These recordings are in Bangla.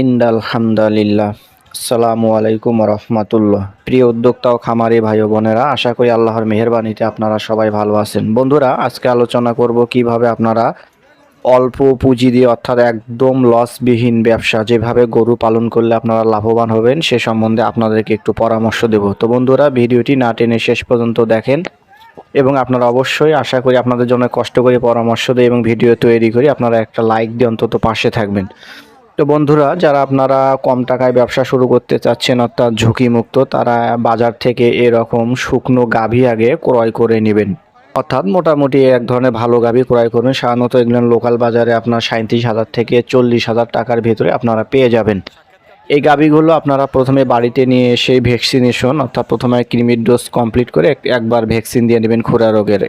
ইন্দাল হামদালিল্লাহ। আসসালামু আলাইকুম রহমাতুল্লাহ। প্রিয় উদ্যোক্তা ও খামারি ভাই বোনেরা, আশা করি আল্লাহর মেহেরবানিতে আপনারা সবাই ভালো আছেন। বন্ধুরা, আজকে আলোচনা করব কীভাবে আপনারা অল্প পুঁজি দিয়ে, অর্থাৎ একদম লসবিহীন ব্যবসা, যেভাবে গরু পালন করলে আপনারা লাভবান হবেন, সে সম্বন্ধে আপনাদেরকে একটু পরামর্শ দেব। তো বন্ধুরা, ভিডিওটি না টেনে শেষ পর্যন্ত দেখেন এবং আপনারা অবশ্যই আশা করি আপনাদের জন্য কষ্ট করে পরামর্শ দিয়ে এবং ভিডিও তৈরি করি আপনারা একটা লাইক দিয়ে অন্তত পাশে থাকবেন। তো বন্ধুরা, যারা আপনারা কম টাকায় ব্যবসা শুরু করতে চাচ্ছেন, অর্থাৎ ঝুঁকিমুক্ত, তারা বাজার থেকে এরকম শুকনো গাভী আগে ক্রয় করে নেবেন। অর্থাৎ মোটামুটি এক ধরনের ভালো গাভী ক্রয় করবেন। সাধারণত এগুলো লোকাল বাজারে আপনার সাঁত্রিশ হাজার থেকে চল্লিশ হাজার টাকার ভেতরে আপনারা পেয়ে যাবেন। এই গাভীগুলো আপনারা প্রথমে বাড়িতে নিয়ে এসে ভ্যাকসিনেশন, অর্থাৎ প্রথমে কৃমির ডোজ কমপ্লিট করে একবার ভ্যাকসিন দিয়ে নেবেন খুরা রোগের।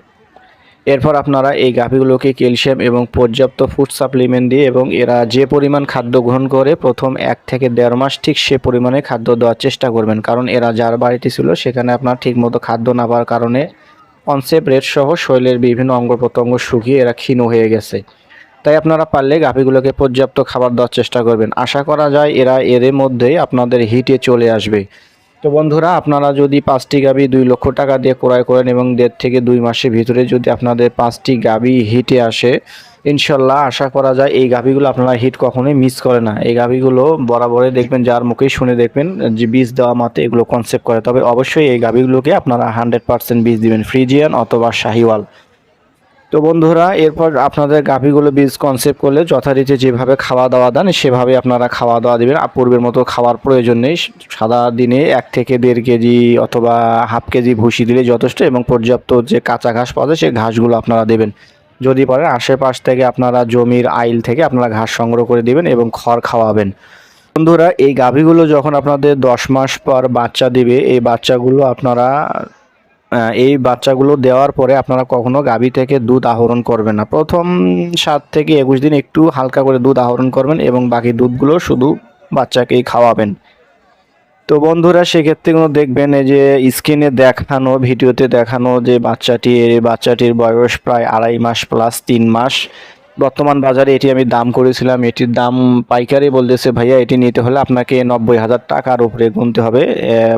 এরপর আপনারা এই গাভীগুলোকে ক্যালসিয়াম এবং পর্যাপ্ত ফুড সাপ্লিমেন্ট দিয়ে এবং এরা যে পরিমাণ খাদ্য গ্রহণ করে প্রথম এক থেকে দেড় মাস ঠিক সে পরিমাণে খাদ্য দেওয়ার চেষ্টা করবেন। কারণ এরা যার বাড়িতে ছিল সেখানে আপনার ঠিকমতো খাদ্য না পাওয়ার কারণে কনসেপ্ট রেট সহ শরীরের বিভিন্ন অঙ্গ প্রত্যঙ্গ শুকিয়ে এরা ক্ষীণ হয়ে গেছে। তাই আপনারা পারলে গাভীগুলোকে পর্যাপ্ত খাবার দেওয়ার চেষ্টা করবেন। আশা করা যায় এরা এর মধ্যেই আপনাদের হিটে চলে আসবে। তো বন্ধুরা, আপনারা যদি পাঁচটি গাভী দুই লক্ষ টাকা দিয়ে ক্রয় করেন এবং দেড় থেকে দুই মাসের ভিতরে যদি আপনাদের পাঁচটি গাভী হিটে আসে, ইনশাল্লাহ আশা করা যায় এই গাভীগুলো আপনারা হিট কখনোই মিস করে না। এই গাভীগুলো বরাবরে দেখবেন, যার মুখেই শুনে দেখবেন যে বীজ দেওয়া মাত্র এগুলো কনসেপ্ট করে। তবে অবশ্যই এই গাভীগুলোকে আপনারা হান্ড্রেড পার্সেন্ট বীজ দিবেন, ফ্রিজিয়ান অথবা শাহিওয়াল। তো বন্ধুরা, এরপর আপনাদের গাভীগুলো বীজ কনসেপ্ট করলে যথারীতি যেভাবে খাওয়া দাওয়া দেন, সেভাবে আপনারা খাওয়া দাওয়া দেবেন। আর পূর্বের মতো খাওয়ার প্রয়োজন নেই। সাদা দিনে এক থেকে দেড় কেজি অথবা হাফ কেজি ভুসি দিলে যথেষ্ট এবং পর্যাপ্ত যে কাঁচা ঘাস পাওয়া যায়, সেই ঘাসগুলো আপনারা দেবেন। যদি পারেন আশেপাশ থেকে আপনারা জমির আইল থেকে আপনারা ঘাস সংগ্রহ করে দিবেন এবং খড় খাওয়াবেন। বন্ধুরা, এই গাভীগুলো যখন আপনাদের দশ মাস পর বাচ্চা দিবে, এই বাচ্চাগুলো আপনারা এই বাচ্চাগুলো দেওয়ার পরে আপনারা কখনো গাভী থেকে দুধ আহরণ করবেন না। প্রথম সাত থেকে একুশ দিন একটু হালকা করে দুধ আহরণ করবেন এবং বাকি দুধগুলো শুধু বাচ্চাকেই খাওয়াবেন। তো বন্ধুরা, সেক্ষেত্রে কোনো দেখবেন এই যে স্ক্রিনে দেখানো, ভিডিওতে দেখানো যে বাচ্চাটি বাচ্চাটির বয়স প্রায় আড়াই মাস প্লাস তিন মাস। বর্তমান বাজারে এটি আমি দাম করেছিলাম, এটির দাম পাইকারি বলতেছে, ভাইয়া, এটি নিতে হলে আপনাকে নব্বই হাজার টাকার উপরে গুনতে হবে।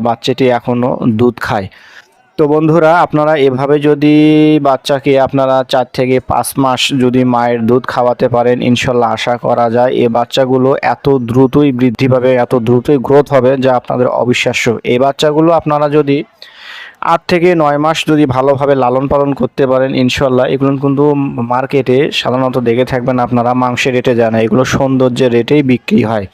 বাচ্চাটি এখনও দুধ খায়। তো বন্ধুরা, আপনারা এভাবে যদি বাচ্চাকে আপনারা চার থেকে পাঁচ মাস যদি মায়ের দুধ খাওয়াতে পারেন, ইনশাল্লাহ আশা করা যায় এই বাচ্চাগুলো এত দ্রুতই বৃদ্ধি পাবে, এত দ্রুতই গ্রোথ হবে যা আপনাদের অবিশ্বাস্য। এই বাচ্চাগুলো আপনারা যদি আট থেকে নয় মাস যদি ভালোভাবে লালন পালন করতে পারেন, ইনশাল্লাহ এগুলো কিন্তু মার্কেটে সাধারণত দেখে থাকবেন আপনারা, মাংসের রেটে যায় না, এগুলো সৌন্দর্যের রেটেই বিক্রি হয়।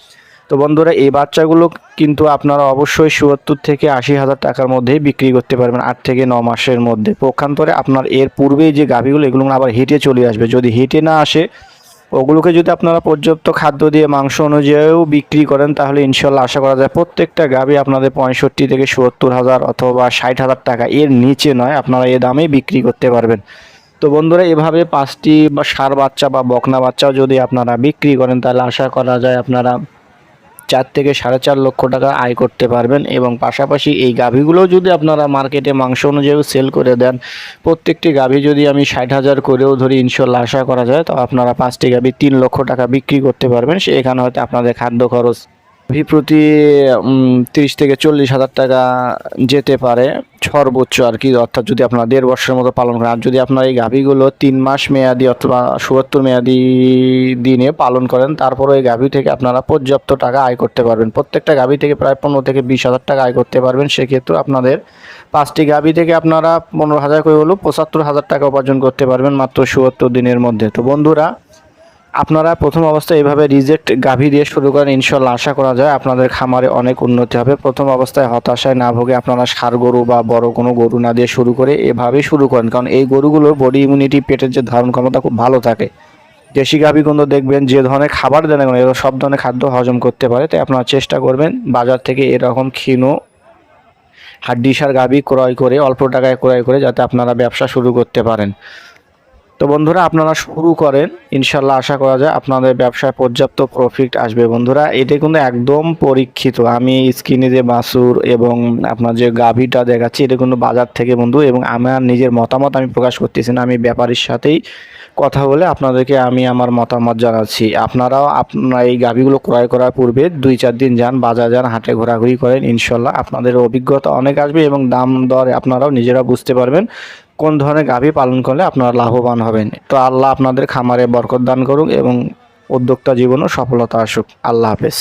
তো বন্ধুরা, এই বাচ্চাগুলো কিন্তু আপনারা অবশ্যই সত্তর থেকে আশি হাজার টাকার মধ্যেই বিক্রি করতে পারবেন, আট থেকে ন মাসের মধ্যে। পক্ষান্তরে আপনার এর পূর্বেই যে গাভীগুলো, এগুলো আবার হেঁটে চলে আসবে। যদি হেঁটে না আসে, ওগুলোকে যদি আপনারা পর্যাপ্ত খাদ্য দিয়ে, মাংস অনুযায়ীও বিক্রি করেন, তাহলে ইনশাল্লাহ আশা করা যায় প্রত্যেকটা গাভী আপনাদের পঁয়ষট্টি থেকে সত্তর হাজার অথবা ষাট হাজার টাকা। এর নিচে নয়, আপনারা এ দামেই বিক্রি করতে পারবেন। তো বন্ধুরা, এভাবে পাঁচটি বা সার বাচ্চা বা বকনা বাচ্চাও যদি আপনারা বিক্রি করেন, তাহলে আশা করা যায় আপনারা চার থেকে সাড়ে চার লক্ষ টাকা আয় করতে পারবেন এবং পাশাপাশি এই গাভীগুলো যদি আপনারা মার্কেটে মাংস অনুযায়ী সেল করে দেন, প্রত্যেকটি গাভী যদি আমি ষাট হাজার করেও ধরি ইনশাল্লাহ আশা করা যায়, তো আপনারা পাঁচটি গাভী তিন লক্ষ টাকা বিক্রি করতে পারবেন। সেখানে হয়তো আপনাদের খাদ্য খরচ গাভী প্রতি তিরিশ থেকে চল্লিশ হাজার টাকা যেতে পারে সর্বোচ্চ আর কি। অর্থাৎ যদি আপনারা দেড় বছরের মতো পালন করেন, আর যদি আপনার এই গাভীগুলো তিন মাস মেয়াদি অথবা চুয়াত্তর মেয়াদি দিনে পালন করেন, তারপরে এই গাভী থেকে আপনারা পর্যাপ্ত টাকা আয় করতে পারবেন। প্রত্যেকটা গাভী থেকে প্রায় পনেরো থেকে বিশ হাজার টাকা আয় করতে পারবেন। সেক্ষেত্রে আপনাদের পাঁচটি গাভী থেকে আপনারা পনেরো হাজার করে হলেও পঁচাত্তর হাজার টাকা উপার্জন করতে পারবেন মাত্র চুয়াত্তর দিনের মধ্যে। তো বন্ধুরা আপনারা প্রথম অবস্থায় এভাবে রিজেক্ট গাভী দিয়ে শুরু করেন, ইনশাল্লাহ আশা করা যায় আপনাদের খামারে অনেক উন্নতি হবে। প্রথম অবস্থায় হতাশায় না ভোগে আপনারা সার গরু বা বড় কোনো গরু না দিয়ে শুরু করে এভাবেই শুরু করেন। কারণ এই গরুগুলোর বডি ইমিউনিটি পেটের যে ধারণ ক্ষমতা খুব ভালো থাকে। দেশি গাভীগুলো দেখবেন যে ধরনের খাবার দেন এরা সব ধরনের খাদ্য হজম করতে পারে। তাই আপনারা চেষ্টা করবেন বাজার থেকে এরকম ক্ষীণ হাড্ডিসার গাভী ক্রয় করে, অল্প টাকায় ক্রয় করে যাতে আপনারা ব্যবসা শুরু করতে পারেন। তো বন্ধুরা, আপনারা শুরু করেন। ইনশাল্লাহ আশা করা যায় আপনাদের ব্যবসায় পর্যাপ্ত প্রফিট আসবে। বন্ধুরা, এটা কিন্তু একদম পরীক্ষিত। আমি স্ক্রিনে যে বাসুর এবং আপনার যে গাভীটা দেখাচ্ছি, এটা কিন্তু বাজার থেকে বন্ধু এবং আমার নিজের মতামত আমি প্রকাশ করতেছি না। আমি ব্যাপারীর সাথেই কথা বলে আপনাদেরকে আমি আমার মতামত জানাচ্ছি। আপনারাও আপনার এই গাভীগুলো ক্রয় করার পূর্বে দুই চার দিন যান, বাজার যান, হাটে ঘোরাঘুরি করেন। ইনশাল্লাহ আপনাদের অভিজ্ঞতা অনেক আসবে এবং দাম দর আপনারাও নিজেরা বুঝতে পারবেন। কোন ধরনের গাভী পালন করলে আপনারা লাভবান হবেন? তো আল্লাহ আপনাদের খামারে বরকত দান করুক এবং উদ্যোক্তা জীবনও সফলতা আসুক। আল্লাহ হাফেজ।